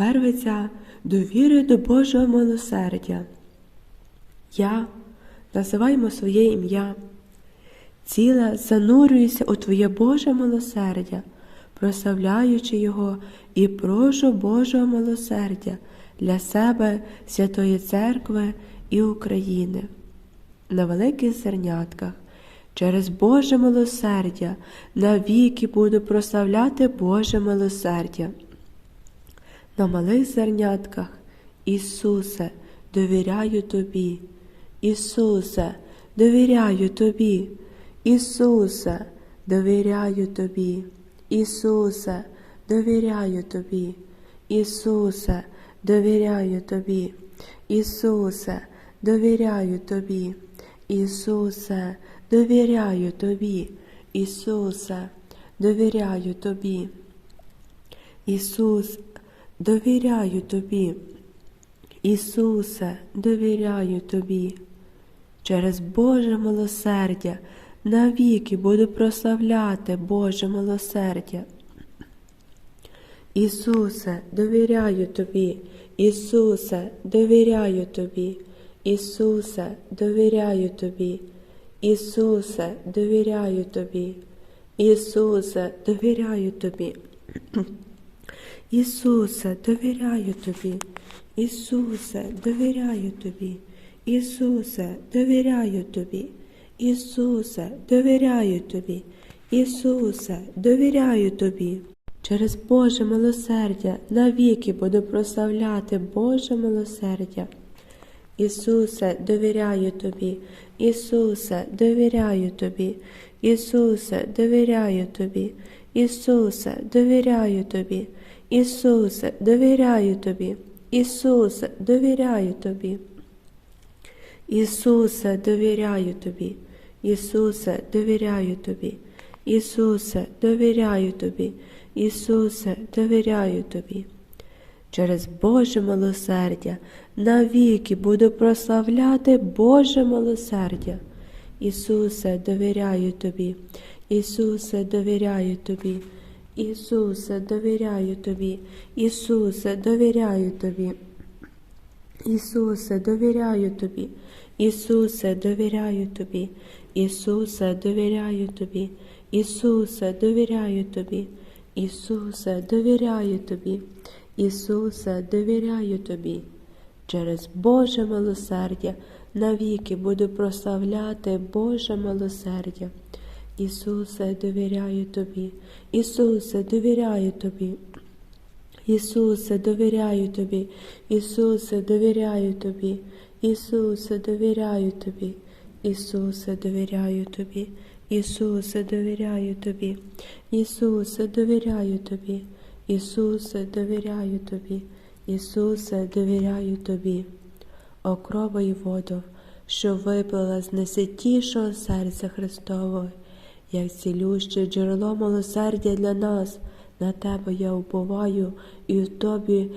Первиця довіри до Божого милосердя. Я називаємо своє ім'я. Ціла занурююся у Твоє Боже милосердя, прославляючи Його і прошу Божого милосердя для себе, Святої Церкви і України. На великих зернятках через Боже милосердя навіки буду прославляти Боже милосердя на малих зернятках. Ісусе, довіряю Тобі, Ісусе, довіряю Тобі, Ісусе, довіряю Тобі, Ісусе, довіряю Тобі, Ісусе, довіряю Тобі, Ісусе, довіряю Тобі, Ісусе, довіряю Тобі, Ісусе, довіряю Тобі. Ісус, довіряю Тобі. Ісусе, довіряю Тобі. Через Боже милосердя навіки буду прославляти Боже милосердя. Ісусе, довіряю Тобі, Ісусе, довіряю Тобі, Ісусе, довіряю Тобі, Ісусе, довіряю Тобі, Ісусе, довіряю Тобі. Ісусе, довіряю Тобі, Ісусе, довіряю Тобі, Ісусе, довіряю Тобі, Ісусе, довіряю Тобі, Ісусе, довіряю Тобі. Через Боже милосердя навіки буду прославляти Боже милосердя. Ісусе, довіряю Тобі, Ісусе, довіряю Тобі, Ісусе, довіряю Тобі, Ісусе, довіряю Тобі, Ісусе, довіряю Тобі, Ісусе, довіряю Тобі. Ісусе, довіряю Тобі, Ісусе, довіряю Тобі, Ісусе, довіряю Тобі, Ісусе, довіряю Тобі. Через Боже милосердя навіки буду прославляти Боже милосердя. Ісусе, довіряю Тобі, Ісусе, довіряю Тобі, Ісусе, довіряю Тобі, Ісусе, довіряю Тобі. Ісусе, довіряю Тобі, Ісусе, довіряю Тобі, Ісусе, довіряю Тобі, Ісусе, довіряю Тобі, Ісусе, довіряю Тобі, Ісусе, довіряю Тобі. Через Боже милосердя навіки буду прославляти Боже милосердя. Ісусе, довіряю Тобі, Ісусе, довіряю Тобі. Ісусе, довіряю Тобі, Ісусе, довіряю Тобі, Ісусе, довіряю Тобі, Ісусе, довіряю Тобі, Ісусе, довіряю Тобі, Ісусе, довіряю Тобі, Ісусе, довіряю Тобі, Ісусе, довіряю Тобі. О і воду, що виплила з найсвятішого серця Христового, як цілюще джерело милосердя для нас, на тебе я уповаю, і в тобі